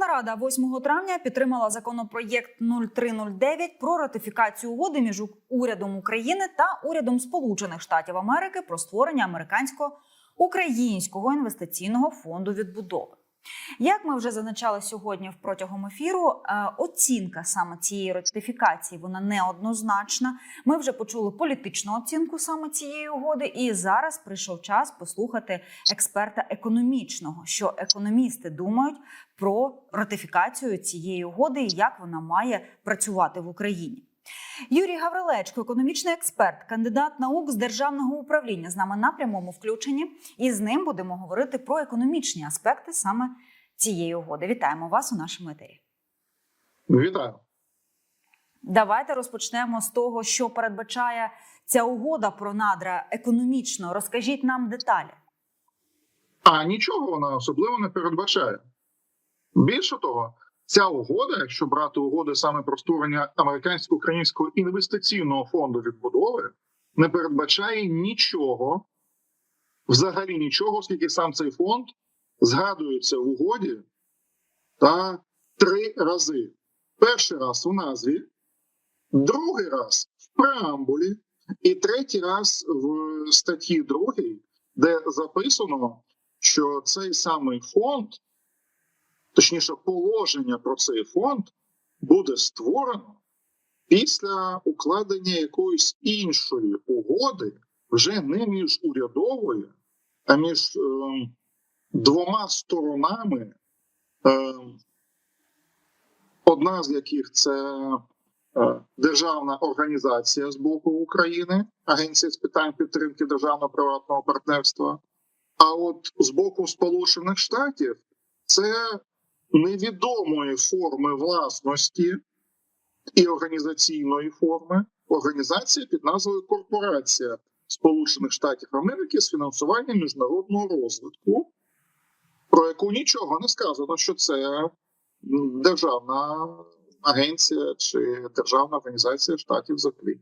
Верховна Рада 8 травня підтримала законопроєкт 0309 про ратифікацію угоди між урядом України та урядом Сполучених Штатів Америки про створення американсько-українського інвестиційного фонду відбудови. Як ми вже зазначали сьогодні в протягом ефіру, е, оцінка саме цієї ратифікації вона неоднозначна. Ми вже почули політичну оцінку саме цієї угоди, і зараз прийшов час послухати експерта економічного, що економісти думають про ратифікацію цієї угоди і як вона має працювати в Україні. Юрій Гаврилечко, економічний експерт, кандидат наук з державного управління, з нами на прямому включенні, і з ним будемо говорити про економічні аспекти саме цієї угоди. Вітаємо вас у нашому етері. Вітаю. Давайте розпочнемо з того, що передбачає ця угода про надра економічно. Розкажіть нам деталі. А нічого вона особливо не передбачає. Більше того, ця угода, якщо брати угоди саме про створення американсько-українського інвестиційного фонду відбудови, не передбачає нічого, взагалі нічого, оскільки сам цей фонд згадується в угоді та три рази. Перший раз у назві, другий раз в преамбулі, і третій раз в статті 2, де записано, що цей самий фонд, точніше, положення про цей фонд буде створено після укладення якоїсь іншої угоди, вже не між урядовою, а між е, двома сторонами, е, одна з яких це е, державна організація з боку України, Агенція з питань підтримки державно-приватного партнерства. А от з боку Сполучених Штатів це невідомої форми власності і організаційної форми організація під назвою Корпорація Сполучених Штатів Америки з фінансуванням міжнародного розвитку, про яку нічого не сказано, що це державна агенція чи державна організація штатів взагалі.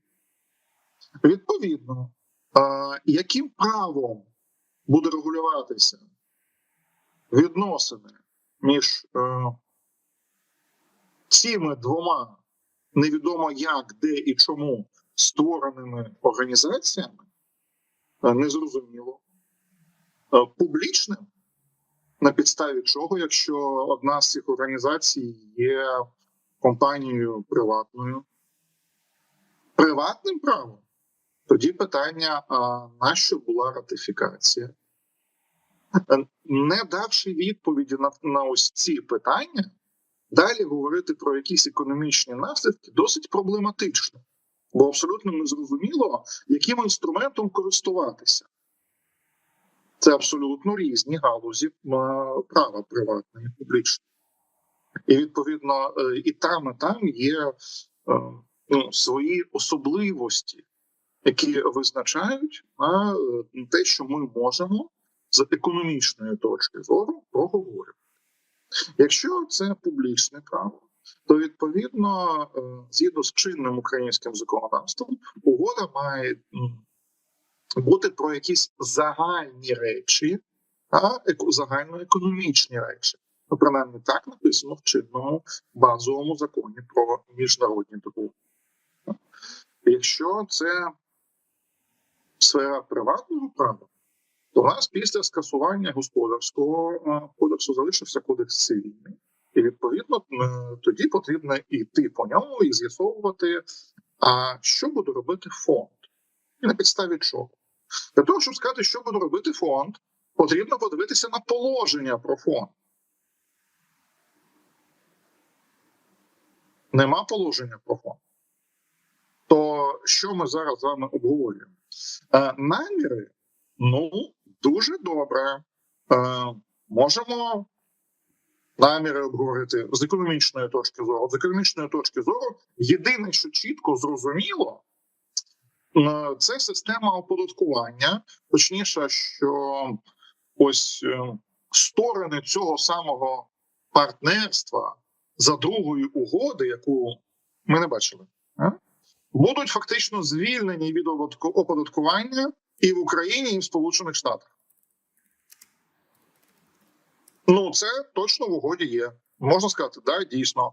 Відповідно, яким правом буде регулюватися відносини між е, цими двома невідомо як, де і чому створеними організаціями, е, незрозуміло, Е, публічним, на підставі чого, якщо одна з цих організацій є компанією приватною, приватним правом, тоді питання: а на була ратифікація? Е, Не давши відповіді на, на ось ці питання, далі говорити про якісь економічні наслідки досить проблематично, бо абсолютно незрозуміло, яким інструментом користуватися. Це абсолютно різні галузі е, права приватної і публічної. І відповідно е, і там, і там є ну, свої особливості, які визначають на те, що ми можемо з економічної точки зору проговорювати. Якщо це публічне право, то відповідно, е, згідно з чинним українським законодавством, угода має бути про якісь загальні речі, а еко- загальноекономічні речі. Ну, принаймні так написано в чинному базовому законі про міжнародні договори. Якщо це сфера приватного права, у нас після скасування господарського е, кодексу залишився кодекс цивільний, і відповідно тоді потрібно йти по ньому і з'ясовувати, а що буде робити фонд, і на підставі чого. Для того, щоб сказати, що буде робити фонд, потрібно подивитися на положення про фонд. Нема положення про фонд. То що ми зараз з вами обговорюємо? Е, наміри, ну, дуже добре. Е, можемо наміри обговорити з економічної точки зору. З економічної точки зору, єдине, що чітко зрозуміло, е, це система оподаткування. Точніше, що ось е, сторони цього самого партнерства за другою угоди, яку ми не бачили, е, будуть фактично звільнені від оподатку- оподаткування і в Україні, і в Сполучених Штатах. Ну, це точно в угоді є. можна сказати, да, дійсно.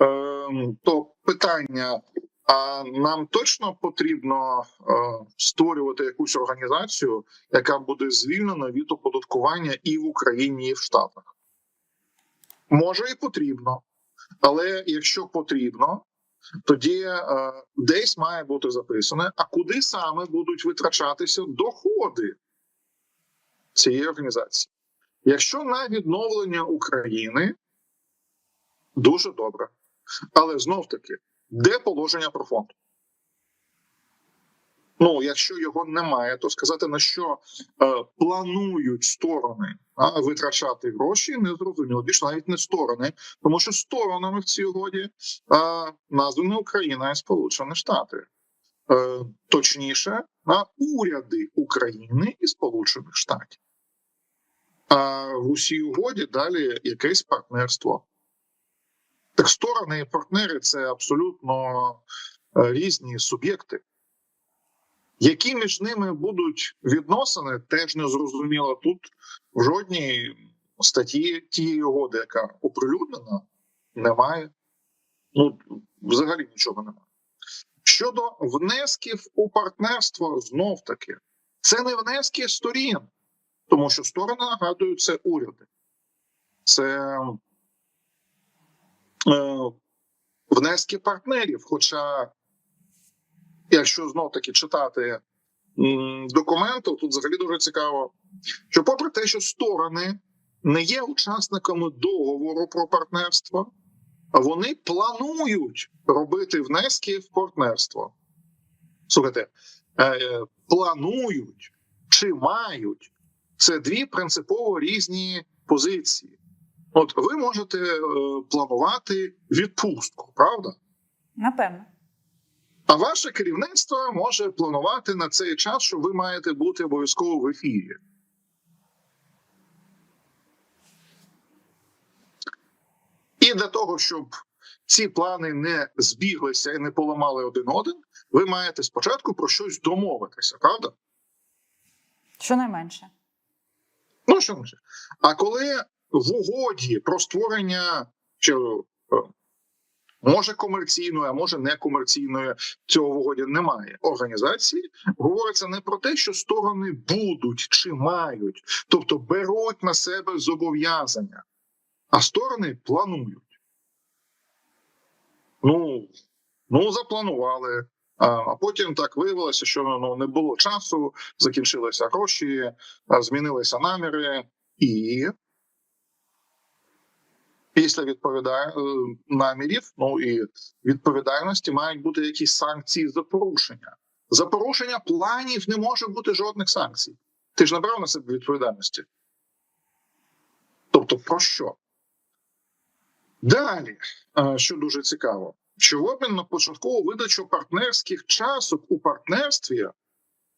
Ем, то питання: а нам точно потрібно е, створювати якусь організацію, яка буде звільнена від оподаткування і в Україні, і в Штатах? Може і потрібно, але якщо потрібно, тоді е, десь має бути записане, а куди саме будуть витрачатися доходи цієї організації. Якщо на відновлення України дуже добре. Але знов таки, де положення про фонд? Ну, якщо його немає, то сказати на що е, планують сторони а, витрачати гроші, не зрозуміло. Більше навіть не сторони, тому що сторонами в цій угоді е, названі Україна і Сполучені Штати. Е, точніше, на уряди України і Сполучених Штатів. А в усій угоді далі якесь партнерство. Так сторони і партнери це абсолютно е, різні суб'єкти. Які між ними будуть відносини, теж не зрозуміло тут в жодній статті тієї угоди, яка оприлюднена, немає. Ну, взагалі нічого немає. Щодо внесків у партнерство, знов таки, це не внески сторін, тому що сторони нагадую, це уряди. Це е, внески партнерів. Хоча, якщо знов таки читати документи, тут взагалі дуже цікаво, що, попри те, що сторони не є учасниками договору про партнерство, вони планують робити внески в партнерство. Слухайте, е, планують чи мають це дві принципово різні позиції. От ви можете е, планувати відпустку, правда? Напевно. А ваше керівництво може планувати на цей час, що ви маєте бути обов'язково в ефірі. І для того, щоб ці плани не збіглися і не поламали один один, ви маєте спочатку про щось домовитися, правда? Щонайменше. Ну що може? А коли в угоді про створення чи е, може комерційної, а може некомерційної цього в немає організації, говориться не про те, що сторони будуть чи мають, тобто беруть на себе зобов'язання, а сторони планують. Ну, ну запланували. А потім так виявилося, що ну, не було часу, закінчилися гроші, змінилися наміри, і після відповіда... е, намірів, ну і відповідальності мають бути якісь санкції за порушення. За порушення планів не може бути жодних санкцій. Ти ж не брав на себе відповідальності. Тобто, про що? Далі, е, що дуже цікаво, що в обмін на початкову видачу партнерських часок у партнерстві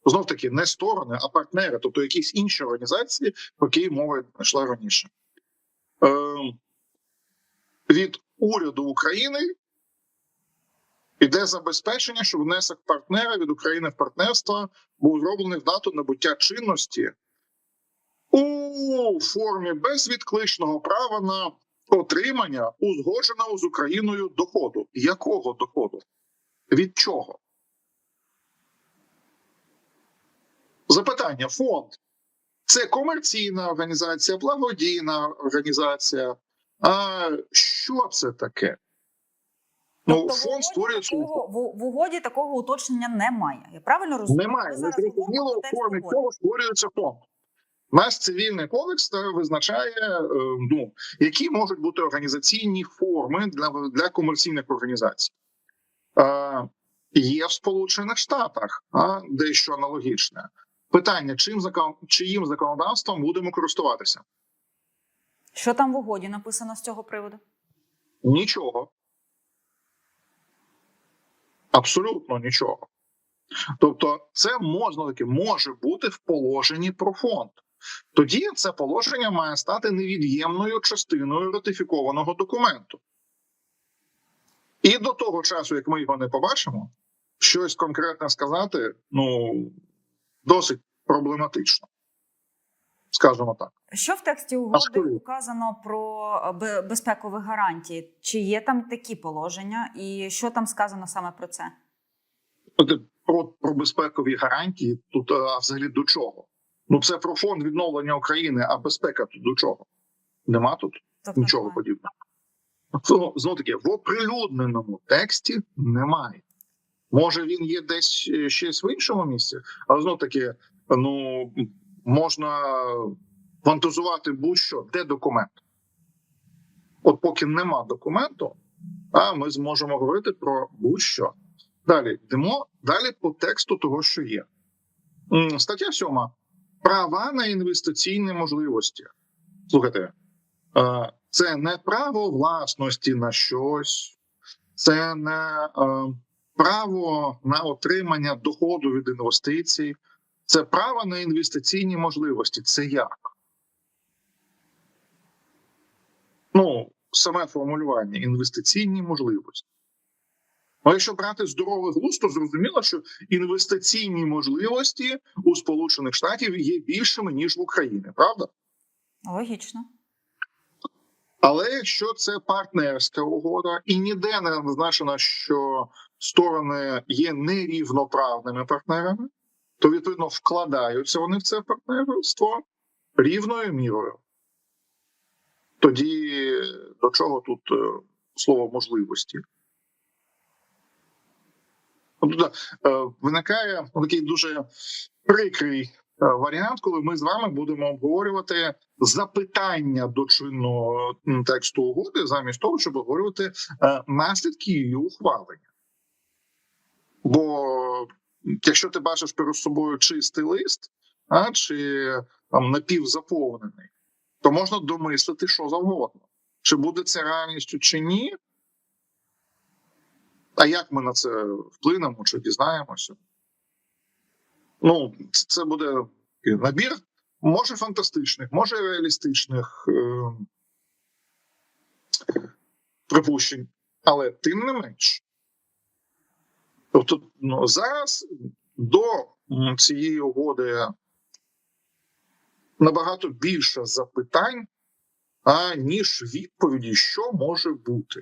знов таки не сторони, а партнери, тобто якісь інші організації, про які мова йшла раніше. Е, від уряду України іде забезпечення, що внесок партнера від України в партнерство був зроблений в дату набуття чинності у формі безвідкличного права на отримання узгодженого з Україною доходу. Якого доходу? Від чого? Запитання: фонд це комерційна організація, благодійна організація. А що це таке? Ну, Тобто фонд створює такого, в, в угоді такого уточнення немає. Я правильно розумію? Немає. Зрозуміло в формі чого створюється фонд. Наш цивільний кодекс визначає, е, ну, які можуть бути організаційні форми для, для комерційних організацій. Е, є в Сполучених Штатах а, дещо аналогічне. Питання: чим закон, чиїм законодавством будемо користуватися? Що там в угоді написано з цього приводу? Нічого. Абсолютно нічого. Тобто, це можна таки може бути в положенні про фонд. Тоді це положення має стати невід'ємною частиною ратифікованого документу. І до того часу, як ми його не побачимо, щось конкретне сказати ну, досить проблематично. Скажімо так. Що в тексті угоди указано про е, безпекові гарантії? Чи є там такі положення, і що там сказано саме про це? Е, Про, про безпекові гарантії тут е, а взагалі до чого? Ну це про фонд відновлення України, а безпека тут до чого? Нема тут Тобто нічого немає. подібного. Ну, знову таки, в оприлюдненому тексті немає. Може, він є десь е, щось в іншому місці, але знов таки, ну можна фантазувати будь-що, де документ. От поки нема документу, а ми зможемо говорити про будь-що. Далі йдемо далі по тексту того, що є. Стаття 7. Права на інвестиційні можливості. Слухайте, е, це не право власності на щось, це не е, право на отримання доходу від інвестицій, це право на інвестиційні можливості. Це як? Ну, саме формулювання інвестиційні можливості. Ну, якщо брати здоровий глузд, то зрозуміло, що інвестиційні можливості у Сполучених Штатів є більшими ніж в Україні, правда? Логічно. Але якщо це партнерська угода, і ніде не зазначено, що сторони є нерівноправними партнерами, то відповідно вкладаються вони в це партнерство рівною мірою. Тоді до чого тут е, слово можливості? Тобто е, виникає такий дуже прикрий е, варіант, коли ми з вами будемо обговорювати запитання до чинного тексту угоди, замість того, щоб обговорювати наслідки її ухвалення. Бо якщо ти бачиш перед собою чистий лист, а, чи там напівзаповнений, то можна домислити що завгодно. Чи буде це реальністю, чи ні. А як ми на це вплинемо чи дізнаємося? Ну, це буде набір, може фантастичних, може реалістичних е- припущень, але тим не менш. Тобто, ну, зараз до цієї угоди набагато більше запитань, а, ніж відповіді, що може бути.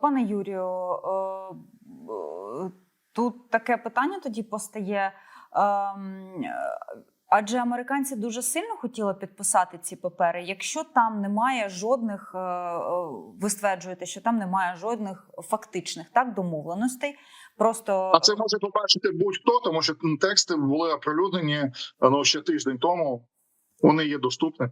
Пане Юрію, е, тут таке питання тоді постає. ем, Адже американці дуже сильно хотіли підписати ці папери. Якщо там немає жодних, е, е, ви стверджуєте, що там немає жодних фактичних так домовленостей. Просто А це може побачити будь-хто, тому що тексти були оприлюднені ну, ще тиждень тому. Вони є доступні.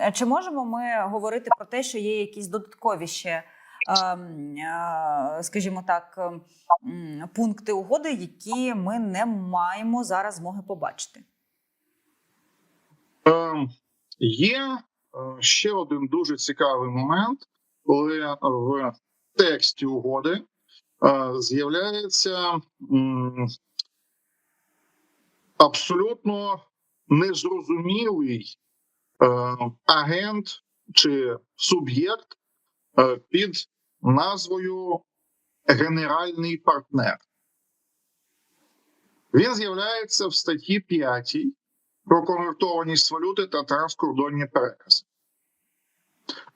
Е, Чи можемо ми говорити про те, що є якісь додаткові ще, ем, е, скажімо так, ем, пункти угоди, які ми не маємо зараз змоги побачити? Ем, є е, ще один дуже цікавий момент, коли в тексті угоди з'являється абсолютно незрозумілий е, агент чи суб'єкт е, під назвою Генеральний партнер. Він з'являється в статті 5 про конвертованість валюти та транскордонні перекази.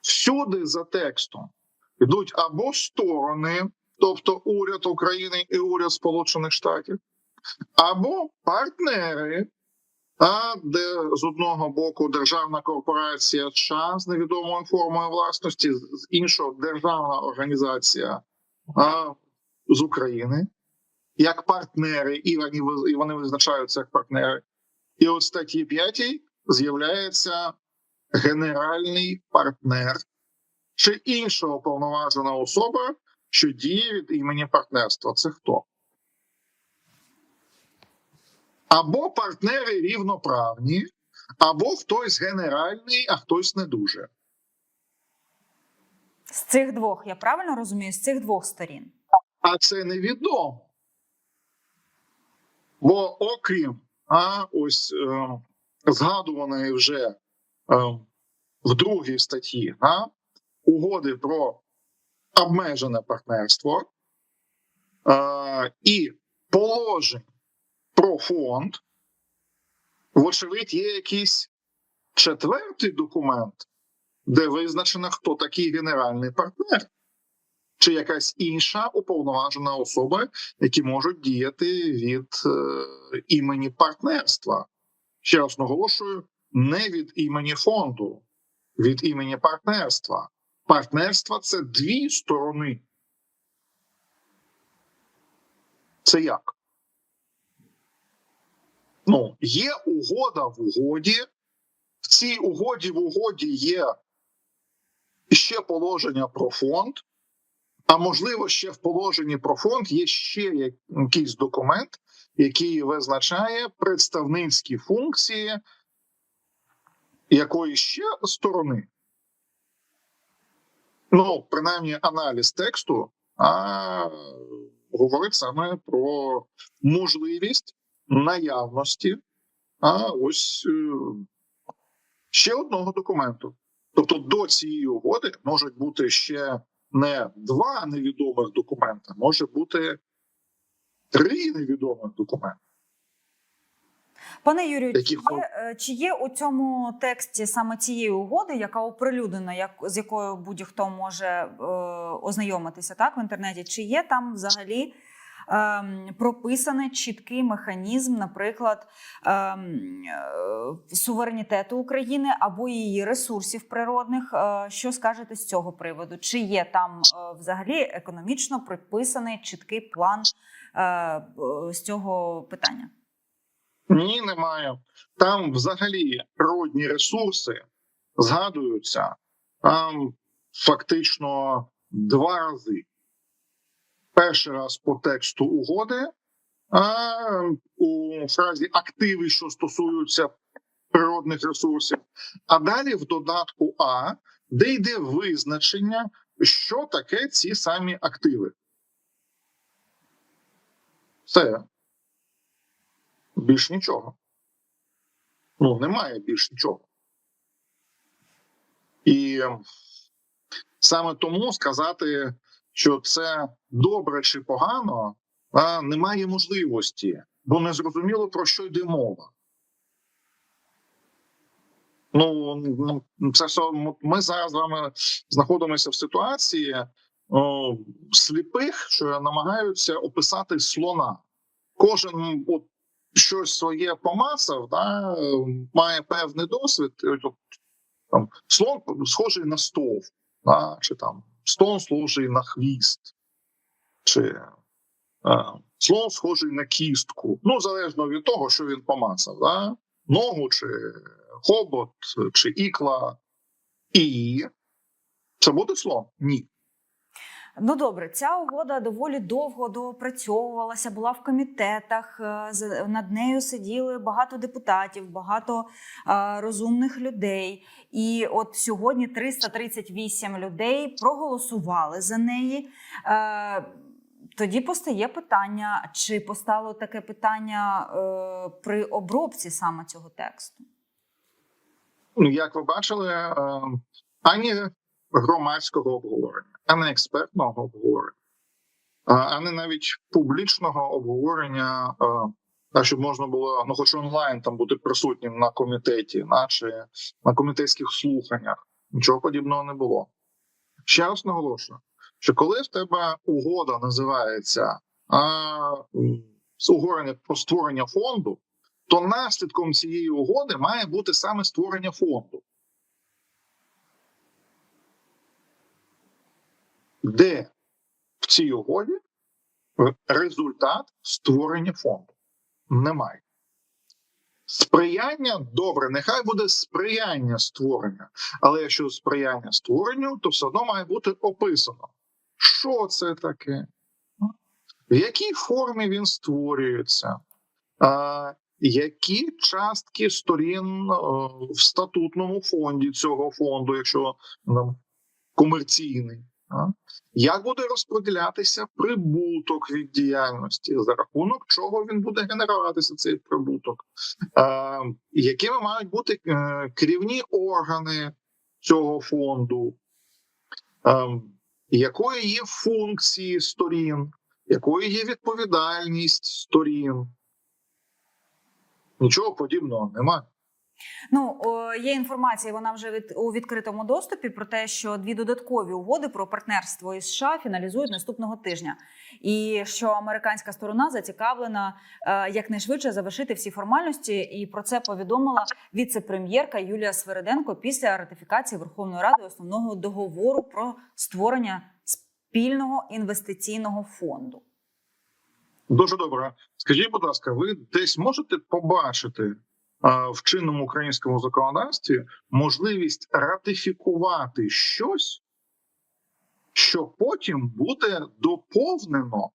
Всюди за текстом йдуть або сторони, тобто уряд України і уряд Сполучених Штатів, або партнери, а де з одного боку державна корпорація США з невідомою формою власності, з іншого державна організація а, з України, як партнери, і вони, і вони визначаються як партнери. І от статті 5 з'являється генеральний партнер чи інша уповноважена особа, що діє від імені партнерства. Це хто? Або партнери рівноправні, або хтось генеральний, а хтось не дуже. З цих двох, я правильно розумію, з цих двох сторін. А це невідомо. Бо окрім а, ось е, згадуваної вже е, в другій статті а, угоди про обмежене партнерство е, і положень про фонд, Вочевидь, є якийсь четвертий документ, де визначено, хто такий генеральний партнер, чи якась інша уповноважена особа, які можуть діяти від е, імені партнерства. Ще раз наголошую, не від імені фонду, від імені партнерства. Партнерство це дві сторони. Це як? Ну, є угода в угоді. В цій угоді в угоді є ще положення про фонд. А можливо, ще в положенні про фонд є ще якийсь документ, який визначає представницькі функції якої ще сторони. Ну, принаймні, аналіз тексту а, говорить саме про можливість наявності, а ось е, ще одного документу. Тобто до цієї угоди можуть бути ще не два невідомих документа, може бути три невідомих документи. Пане Юрію, чи є, е, чи є у цьому тексті саме цієї угоди, яка оприлюднена, як з якою будь-хто може е, ознайомитися так в інтернеті? Чи є там взагалі ем, прописаний чіткий механізм, наприклад, ем, е, суверенітету України або її ресурсів природних? Е, що скажете з цього приводу? Чи є там е, взагалі економічно прописаний чіткий план е, е, з цього питання? Ні, немає. Там взагалі природні ресурси згадуються там фактично два рази. Перший раз по тексту угоди, а у фразі активи, що стосуються природних ресурсів, а далі в додатку А, де йде визначення, що таке ці самі активи. Все. Більш нічого. Ну, немає більш нічого. І саме тому сказати, що це добре чи погано, а, немає можливості, бо не зрозуміло, про що йде мова. Ну, це все, ми зараз з вами знаходимося в ситуації о, сліпих, що намагаються описати слона. Кожен от, щось своє помацав, да, має певний досвід. там, слон схожий на стов, да, чи там слон схожий на хвіст, чи е, слон схожий на кістку. Ну, залежно від того, що він помацав. Да? Ногу, чи хобот, чи ікла. І це буде слон? Ні. Ну добре, ця угода доволі довго доопрацьовувалася, була в комітетах. е, Над нею сиділи багато депутатів, багато е, розумних людей. І от сьогодні 338 людей проголосували за неї. Е, Тоді постає питання, чи постало таке питання при обробці саме цього тексту? Ну, як ви бачили, ані громадського обговорення, ані експертного обговорення, а- ані навіть публічного обговорення, так, щоб можна було, ну хоч онлайн там бути присутнім на комітеті, наче на комітетських слуханнях. Нічого подібного не було. Ще раз наголошую, що коли в тебе угода називається а, угода про створення фонду, то наслідком цієї угоди має бути саме створення фонду. Де в цій угоді результат створення фонду? Немає. Сприяння добре, нехай буде сприяння створення. Але якщо сприяння створенню, то все одно має бути описано, що це таке, в якій формі він створюється, які частки сторін е, в статутному фонді цього фонду, якщо ну, комерційний? Як буде розподілятися прибуток від діяльності, за рахунок чого він буде генеруватися цей прибуток, якими мають бути е, керівні органи цього фонду, якої є функції сторін, якою є відповідальність сторін. Нічого подібного немає. Ну є інформація, вона вже від у відкритому доступі про те, що дві додаткові угоди про партнерство із США фіналізують наступного тижня, і що американська сторона зацікавлена е, якнайшвидше завершити всі формальності. І про це повідомила віце-прем'єрка Юлія Свериденко після ратифікації Верховної Ради основного договору про створення спільного інвестиційного фонду. Дуже добре. Скажіть, будь ласка, ви десь можете побачити в чинному українському законодавстві можливість ратифікувати щось, що потім буде доповнено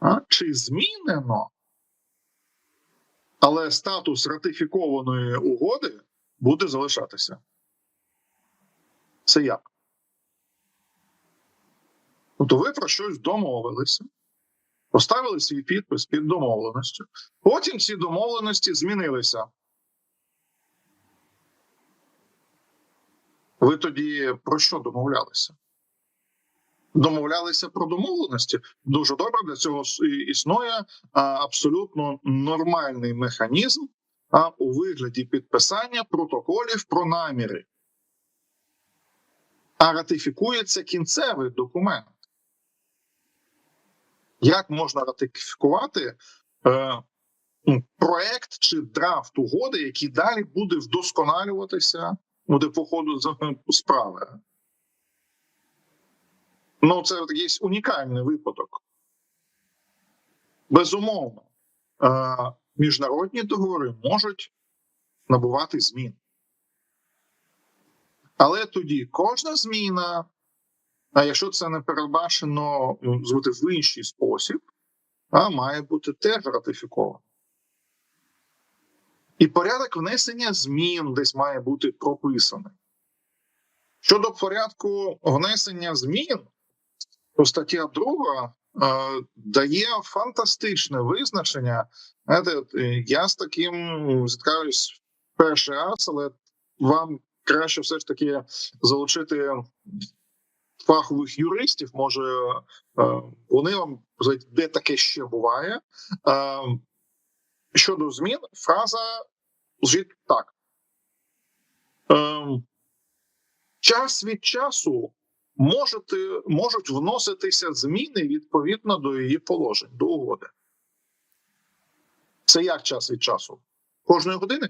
а, чи змінено, але статус ратифікованої угоди буде залишатися. Це як? Тобто ви про щось домовилися. Поставили свій підпис під домовленістю. Потім ці домовленості змінилися. Ви тоді про що домовлялися? Домовлялися про домовленості. Дуже добре для цього існує абсолютно нормальний механізм у вигляді підписання протоколів про наміри. А ратифікується кінцевий документ. Як можна ратифікувати е, ну, проект чи драфт угоди, який далі буде вдосконалюватися буде по ходу справи? Ну, це якийсь унікальний випадок. Безумовно, е, міжнародні договори можуть набувати змін. Але тоді кожна зміна а якщо це не передбачено ну, звути в інший спосіб, а має бути теж ратифіковано. І порядок внесення змін десь має бути прописаний. Щодо порядку внесення змін, то стаття 2 е, дає фантастичне визначення. Знаєте, е, я з таким зіткаюсь перший раз, але вам краще все ж таки залучити фахових юристів, може е, вони вам де таке ще буває. Е, Щодо змін, фраза звучить так. Е, Час від часу можете, можуть вноситися зміни відповідно до її положень, до угоди. Це як час від часу? Кожної години?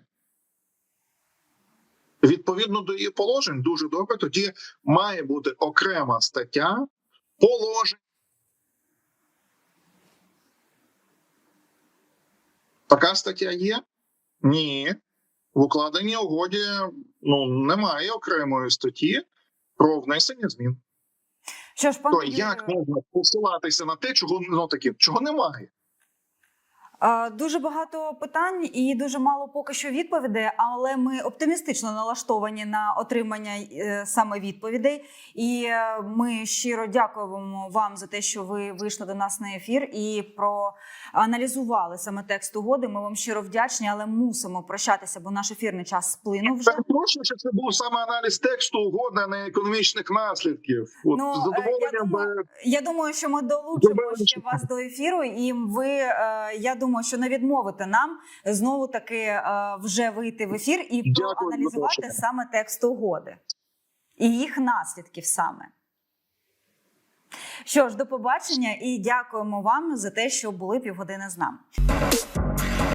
Відповідно до її положень, дуже добре. Тоді має бути окрема стаття положень. Така стаття є? Ні. В укладеній угоді ну, немає окремої статті про внесення змін. Що ж, То пане як можна посилатися на те, чого ну, такі, чого немає? Дуже багато питань і дуже мало поки що відповідей, але ми оптимістично налаштовані на отримання е, саме відповідей. І е, ми щиро дякуємо вам за те, що ви вийшли до нас на ефір і проаналізували саме текст угоди. Ми вам щиро вдячні, але мусимо прощатися, бо наш ефірний час сплинув вже. Перепрошую, що це був саме аналіз тексту угоди, а не економічних наслідків. От Ну, е, задоволенням я думаю, би Я думаю, що ми долучимо ще вас до ефіру, і ви я думаю, що не відмовите нам знову таки е, вже вийти в ефір і Дякую проаналізувати саме текст угоди і їх наслідків саме. Що ж, до побачення і дякуємо вам за те, що були півгодини з нами.